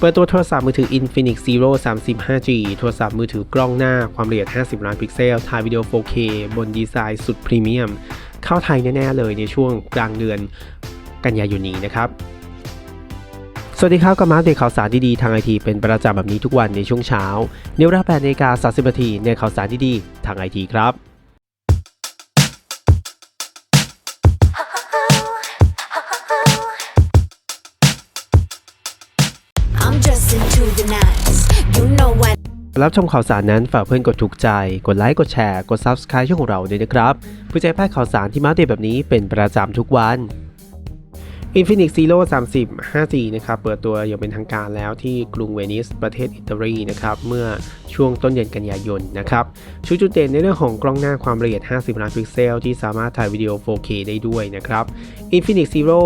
เปิดตัวโทรศัพท์มือถือ Infinix Zero 35G โทรศัพท์มือถือกล้องหน้าความละเอียด 50 ล้านพิกเซล ถ่ายวิดีโอ 4K บนดีไซน์สุดพรีเมียม เข้าไทยแน่ ๆ เลยในช่วงกลางเดือนกันยายนนี้นะครับ สวัสดีครับกับมาอัปเดข่าวสารดี ๆ ทางไอทีเป็นประจำแบบนี้ทุกวันในช่วงเช้าในเวลา8นาฬิกา30นาทีในข่าวสารดี ๆ ทางไอทีครับ รับชมข่าวสารนั้นฝากเพื่อนกดถูกใจ กดไลค์ กดแชร์ กด Subscribe ช่องของเราด้วยนะครับเพื่อจะให้พลาดข่าวสารที่มาเดตแบบนี้เป็นประจำทุกวัน Infinix Zero 30 5G นะครับ เปิดตัวอย่างเป็นทางการแล้วที่กรุงเวนิสประเทศอิตาลีนะครับ เมื่อช่วงต้นเดือนกันยายนนะครับชูจุดเด่นในเรื่องของกล้องหน้าความละเอียด 50 ล้านพิกเซล ที่สามารถถ่ายวิดีโอ 4K ได้ด้วยนะครับ Infinix Zero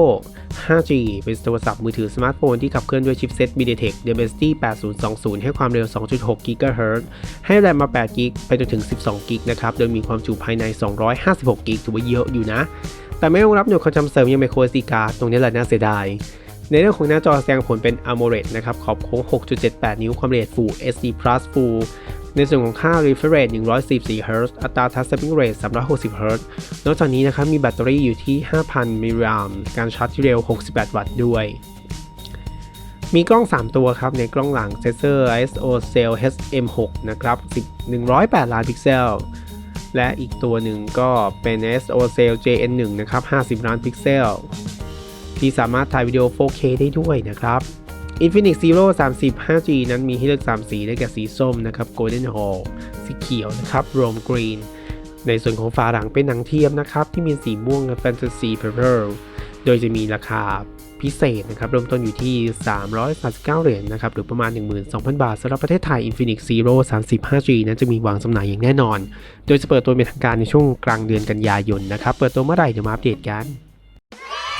5G เป็นโทรศัพท์มือถือสมาร์ทโฟนที่ขับเคลื่อนด้วยชิปเซ็ต MediaTek Dimensity 8020 ให้ความเร็ว 2.6 GHz ให้แรมมา8 g b ไปจนถึง 12 g b นะครับ โดยมีความจุภายใน 256 g b ถือว่าเยอะอยู่นะ แต่ไม่รองรับหน่วยความจำเสริมยัง micro SD card ตรงนี้แหละน่าเสียดาย ในเรื่องของหน้าจอแสดงผลเป็น AMOLED นะครับ ขอบโค้ง 6.78 นิ้วความละเอียด Full HD Plus Full ในส่วนของค่า refresh rate 144 Hz อัตรา touch sampling rate 360 Hz นอกจากนี้นะครับมีแบตเตอรี่อยู่ที่ 5,000 มิลลิแอมป์การชาร์จที่เร็ว 68 วัตต์ด้วย มีกล้อง 3 ตัวครับ ในกล้องหลังเซนเซอร์ ISO Cell HM6 นะครับ10 108 ล้านพิกเซล และอีกตัวหนึ่งก็เป็น S-O Cell JN1 นะครับ 50 ล้านพิกเซล ที่สามารถถ่ายวิดีโอ 4K ได้ด้วยนะครับ Infinix Zero 30 5G นั้นมีให้เลือก 3 สีได้แก่สีส้มนะครับ Golden Hall สีเขียวนะครับ Rome Green ในส่วนของฝาหลังเป็นหนังเทียมนะครับ ที่มีสีม่วงและ Fantasy Purple โดยจะมีราคา พิเศษนะครับเริ่มต้นอยู่ที่ 339 เหรียญนะครับหรือประมาณ 12,000 บาทสำหรับประเทศไทย Infinix Zero 30 5G นั้นจะมีวางจำหน่ายอย่างแน่นอน โดยจะเปิดตัวเป็นทางการในช่วงกลางเดือนกันยายนนะครับเปิดตัวเมื่อไหร่เดี๋ยวมาอัปเดตกัน